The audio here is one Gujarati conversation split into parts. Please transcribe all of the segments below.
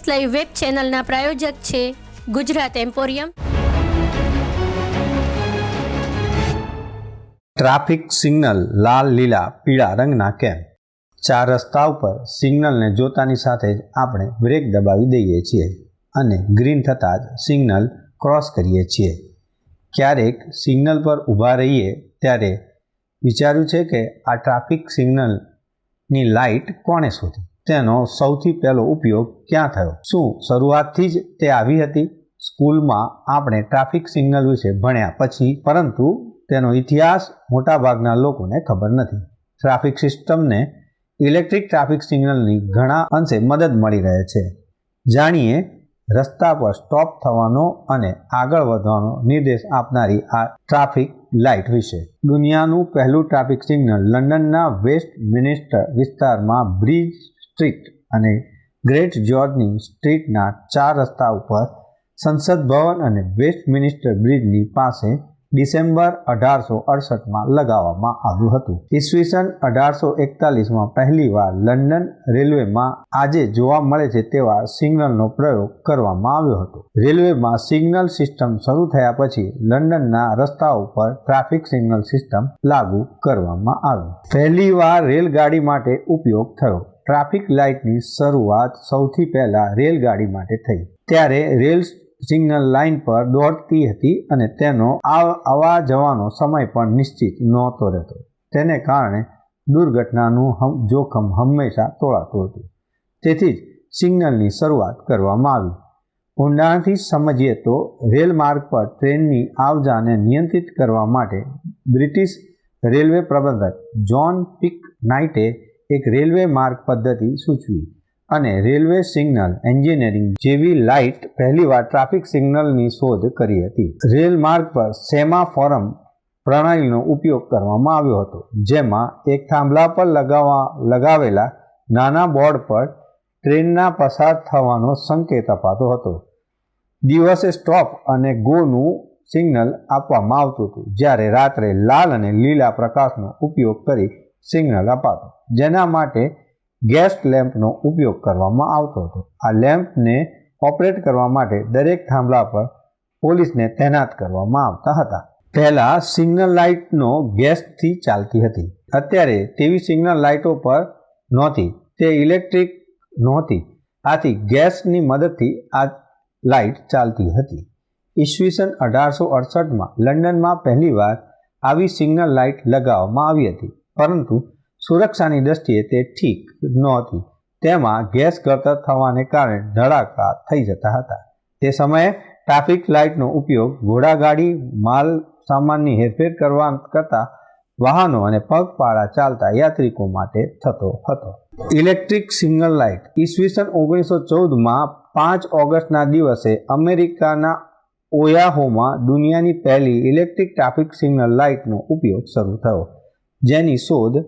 ન્યૂઝ લાઈવ વેબ ચેનલના પ્રાયોજક છે ગુજરાત એમ્પોરિયમ. ટ્રાફિક સિગ્નલ લાલ, લીલા, પીળા રંગના કેમ? ચાર રસ્તા ઉપર સિગ્નલને જોતાની સાથે જ આપણે બ્રેક દબાવી દઈએ છીએ અને ગ્રીન થતાં જ સિગ્નલ ક્રોસ કરીએ છીએ. ક્યારેક સિગ્નલ પર ઊભા રહીએ ત્યારે વિચાર્યું છે કે આ ટ્રાફિક સિગ્નલની લાઇટ કોણે શોધી? તેનો સૌથી પહેલો ઉપયોગ ક્યાં થયો? શું શરૂઆતથી જ તે આવી હતી? સ્કૂલમાં આપણે ટ્રાફિક સિગ્નલ વિશે ભણ્યા પછી, પરંતુ તેનો ઇતિહાસ મોટાભાગના લોકોને ખબર નથી. ટ્રાફિક સિસ્ટમને ઇલેક્ટ્રિક ટ્રાફિક સિગ્નલની ઘણા અંશે મદદ મળી રહે છે. જાણીએ, રસ્તા પર સ્ટોપ થવાનો અને આગળ વધવાનો નિર્દેશ આપનારી આ ટ્રાફિક લાઇટ વિશે. દુનિયાનું પહેલું ટ્રાફિક સિગ્નલ લંડનના વેસ્ટ મિનિસ્ટર વિસ્તારમાં બ્રિજ સ્ટ્રીટ અને ગ્રેટ જ્યોર્જની સ્ટ્રીટના ચાર રસ્તા ઉપર સંસદ ભવન અને વેસ્ટ મિનિસ્ટર બ્રિજની પાસે ડિસેમ્બર અઢારસો અડસઠમાં લગાવવામાં આવ્યું હતું. ઈસવીસન અઢારસો એકતાલીસમાં પહેલીવાર લંડન રેલવેમાં આજે જોવા મળે છે તેવા સિગ્નલનો પ્રયોગ કરવામાં આવ્યો હતો. રેલવેમાં સિગ્નલ સિસ્ટમ શરૂ થયા પછી લંડનના રસ્તાઓ પર ટ્રાફિક સિગ્નલ સિસ્ટમ લાગુ કરવામાં આવી. પહેલીવાર રેલગાડી માટે ઉપયોગ થયો. ટ્રાફિક લાઇટની શરૂઆત સૌથી પહેલાં રેલગાડી માટે થઈ. ત્યારે રેલ સિગ્નલ લાઇન પર દોડતી હતી અને તેનો આવવા જવાનો સમય પણ નિશ્ચિત નહોતો રહેતો. તેને કારણે દુર્ઘટનાનું જોખમ હંમેશા તોળાતું હતું. તેથી જ સિગ્નલની શરૂઆત કરવામાં આવી. ઊંડાણથી સમજીએ તો રેલ માર્ગ પર ટ્રેનની આવજાને નિયંત્રિત કરવા માટે બ્રિટિશ રેલવે પ્રબંધક જ્હોન પિક નાઇટે એક રેલવે માર્ગ પદ્ધતિ સૂચવી અને રેલવે સિગ્નલ એન્જિનિયરિંગ જેવી લાઇટ પહેલીવાર ટ્રાફિક સિગ્નલની શોધ કરી હતી. રેલ માર્ગ પર સેમાફોરમ પ્રણાલીનો ઉપયોગ કરવામાં આવ્યો હતો, જેમાં એક થાંભલા પર લગાવવા લગાવેલા નાના બોર્ડ પર ટ્રેનના પસાર થવાનો સંકેત અપાતો હતો. દિવસે સ્ટોપ અને ગોનું સિગ્નલ આપવામાં આવતું હતું, જ્યારે રાત્રે લાલ અને લીલા પ્રકાશનો ઉપયોગ કરી સિગ્નલ અપાતો. જેના માટે ગેસ લેમ્પનો ઉપયોગ કરવામાં આવતો હતો. આ લેમ્પને ઓપરેટ કરવા માટે દરેક થાંભલા પર પોલીસને તૈનાત કરવામાં આવતા હતા. પહેલાં સિગ્નલ લાઇટનો ગેસથી ચાલતી હતી. અત્યારે તેવી સિગ્નલ લાઇટો પર નહોતી. તે ઇલેક્ટ્રિક નહોતી. આથી ગેસની મદદથી આ લાઇટ ચાલતી હતી. ઈસવીસન અઢારસો અડસઠમાં લંડનમાં પહેલીવાર આવી સિગ્નલ લાઇટ લગાવવામાં આવી હતી. પરંતુ સુરક્ષાની દ્રષ્ટિએ તે ઠીક નહોતી. તેમાં ગેસ ગળતર થવાને કારણે ધડાકા થઈ જતા હતા. તે સમયે ટ્રાફિક લાઇટનો ઉપયોગ ઘોડાગાડી માલ સામાનની હેરફેર કરવા કરતા વાહનો અને પગપાળા ચાલતા યાત્રિકો માટે થતો હતો. Electric signal light. ઈસવીસન ઓગણીસો ચૌદમાં પાંચ ઓગસ્ટના દિવસે અમેરિકાના ઓયાહોમાં દુનિયાની પહેલી ઇલેક્ટ્રિક ટ્રાફિક સિગ્નલ લાઇટનો ઉપયોગ શરૂ થયો. જેની શોધ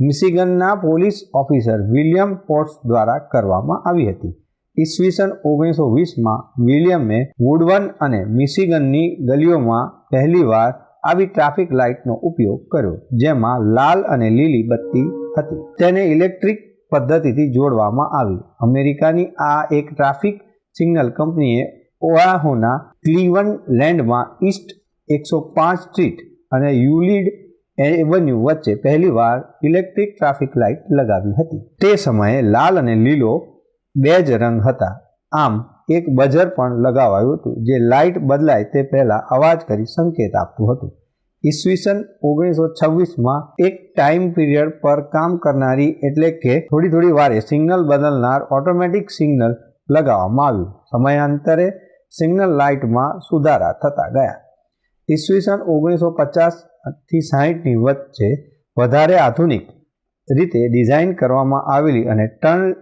મિશિગનના પોલીસ ઓફિસર વિલિયમ પોર્ટ્સ દ્વારા કરવામાં આવી હતી. ઈસવીસન ઓગણીસો વીસમાં વિલિયમે વુડવન અને મિશિગનની ગલીઓમાં પહેલીવાર આવી ટ્રાફિક લાઇટનો ઉપયોગ કર્યો, જેમાં લાલ અને લીલી બત્તી હતી. તેને ઇલેક્ટ્રિક પદ્ધતિથી જોડવામાં આવી. અમેરિકાની આ એક ટ્રાફિક સિગ્નલ કંપનીએ ઓહાહોના ક્લીવન લેન્ડમાં ઈસ્ટ એકસો પાંચ સ્ટ્રીટ અને યુલિડ એવન્યુ વચ્ચે પહેલીવાર ઇલેક્ટ્રિક ટ્રાફિક લાઇટ લગાવી હતી. તે સમયે લાલ અને લીલો બે જ રંગ હતા. આમ એક બજર પણ લગાવાયું હતું, જે લાઇટ બદલાય તે પહેલાં અવાજ કરી સંકેત આપતું હતું. ઈસવીસન ઓગણીસો છવ્વીસમાં એક ટાઈમ પીરિયડ પર કામ કરનારી એટલે કે થોડી થોડી વારે સિગ્નલ બદલનાર ઓટોમેટિક સિગ્નલ લગાવવામાં આવ્યું. સમયાંતરે સિગ્નલ લાઇટમાં સુધારા થતા ગયા. ઈસવીસન ઓગણીસો પચાસથી સાહીઠની વચ્ચે વધારે આધુનિક રીતે ડિઝાઇન કરવામાં આવેલી અને ટર્ન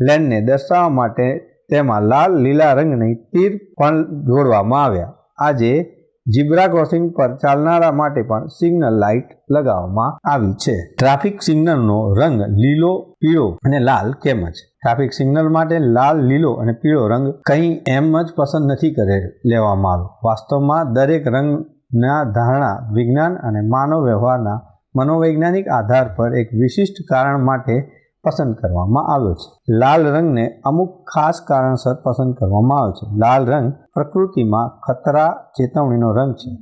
લેનને દર્શાવવા માટે તેમાં લાલ, લીલા રંગની તીર પણ જોડવામાં આવ્યા. આજે જીબ્રા ક્રોસિંગ પર ચાલનારા માટે પણ સિગ્નલ લાઇટ લગાવવામાં આવી છે. ટ્રાફિક સિગ્નલનો રંગ લીલો, પીળો અને લાલ કેમ જ. ટ્રાફિક સિગ્નલ માટે લાલ, લીલો અને પીળો રંગ કંઈ એમ જ પસંદ નથી કરે લેવામાં આવ્યો. વાસ્તવમાં દરેક રંગના ધારણા વિજ્ઞાન અને માનવ વ્યવહારના મનોવૈજ્ઞાનિક આધાર પર એક વિશિષ્ટ કારણ માટે પસંદ કરવામાં આવ્યો છે. લાલ રંગને અમુક ખાસ કારણસર પસંદ કરવામાં આવ્યો છે. લાલ રંગ પ્રકૃતિમાં ખતરા ચેતવણીનો રંગ છે.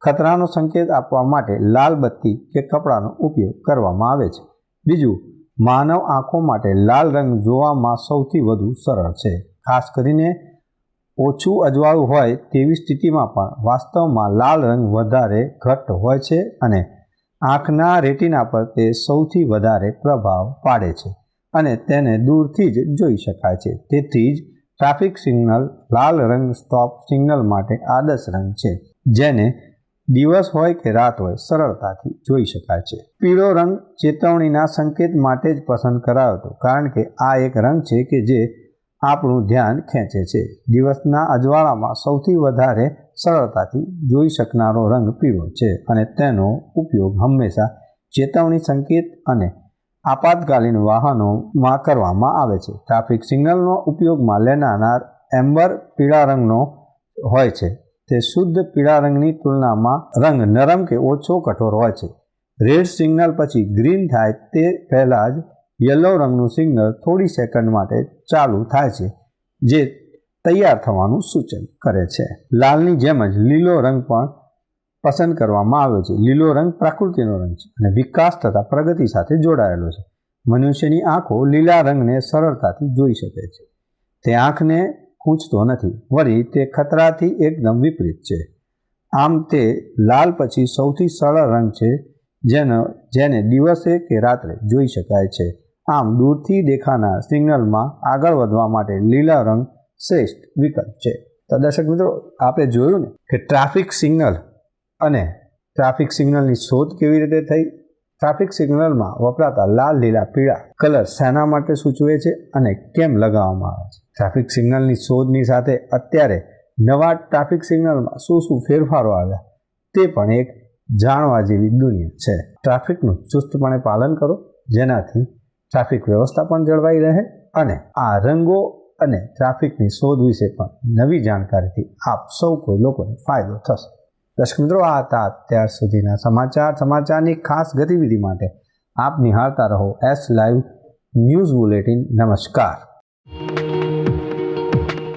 ખતરાનો સંકેત આપવા માટે લાલ બત્તી કે કપડાનો ઉપયોગ કરવામાં આવે છે. બીજું, માનવ આંખો માટે લાલ રંગ જોવામાં સૌથી વધુ સરળ છે. ખાસ કરીને ઓછું અજવાળું હોય તેવી સ્થિતિમાં પણ વાસ્તવમાં લાલ રંગ વધારે ઘટ્ટ હોય છે અને આંખના રેટિના પર તે સૌથી વધારે પ્રભાવ પાડે છે અને તેને દૂરથી જ જોઈ શકાય છે. તેથી જ ટ્રાફિક સિગ્નલ લાલ રંગ સ્ટોપ સિગ્નલ માટે આદર્શ રંગ છે, જેને દિવસ હોય કે રાત હોય સરળતાથી જોઈ શકાય છે. પીળો રંગ ચેતવણીના સંકેત માટે જ પસંદ કરાયો હતો કારણ કે આ એક રંગ છે કે જે આપણું ધ્યાન ખેંચે છે. દિવસના અજવાળામાં સૌથી વધારે સરળતાથી જોઈ શકનારો રંગ પીળો છે અને તેનો ઉપયોગ હંમેશા ચેતવણી સંકેત અને આપાતકાલીન વાહનોમાં કરવામાં આવે છે. ટ્રાફિક સિગ્નલનો ઉપયોગમાં લેનાર એમ્બર પીળા રંગનો હોય છે. તે શુદ્ધ પીળા રંગની તુલનામાં રંગ નરમ કે ઓછો કઠોર હોય છે. રેડ સિગ્નલ પછી ગ્રીન થાય તે પહેલાં જ યલો રંગનું સિગ્નલ થોડી સેકન્ડ માટે ચાલુ થાય છે, જે તૈયાર થવાનું સૂચન કરે છે. લાલની જેમ જ લીલો રંગ પણ પસંદ કરવામાં આવ્યો છે. લીલો રંગ પ્રકૃતિનો રંગ છે અને વિકાસ તથા પ્રગતિ સાથે જોડાયેલો છે. મનુષ્યની આંખો લીલા રંગને સરળતાથી જોઈ શકે છે. તે આંખને ખૂંચતો નથી. વળી તે ખતરાથી એકદમ વિપરીત છે. આમ તે લાલ પછી સૌથી સરળ રંગ છે, જેનો જેને દિવસે કે રાત્રે જોઈ શકાય છે. આમ દૂરથી દેખાનાર સિગ્નલમાં આગળ વધવા માટે લીલા રંગ શ્રેષ્ઠ વિકલ્પ છે. તો દર્શક મિત્રો, આપણે જોયું ને કે ટ્રાફિક સિગ્નલ અને ટ્રાફિક સિગ્નલની શોધ કેવી રીતે થઈ? ટ્રાફિક સિગ્નલમાં વપરાતા લાલ, લીલા, પીળા કલર શેના માટે સૂચવે છે અને કેમ લગાવવામાં આવે છે? ટ્રાફિક સિગ્નલની શોધની સાથે અત્યારે નવા ટ્રાફિક સિગ્નલમાં શું શું ફેરફારો આવ્યા તે પણ એક જાણવા જેવી દુનિયા છે. ટ્રાફિકનું ચુસ્તપણે પાલન કરો, જેનાથી ટ્રાફિક વ્યવસ્થા પણ જળવાઈ રહે અને આ રંગો અને ટ્રાફિકની શોધ વિશે પણ નવી જાણકારીથી આપ સૌ કોઈ લોકોને ફાયદો થશે. દર્શક મિત્રો, આ હતા અત્યાર સુધીના સમાચાર. સમાચારની ખાસ ગતિવિધિ માટે આપ નિહાળતા રહો એસ લાઈવ ન્યૂઝ બુલેટિન નમસ્કાર.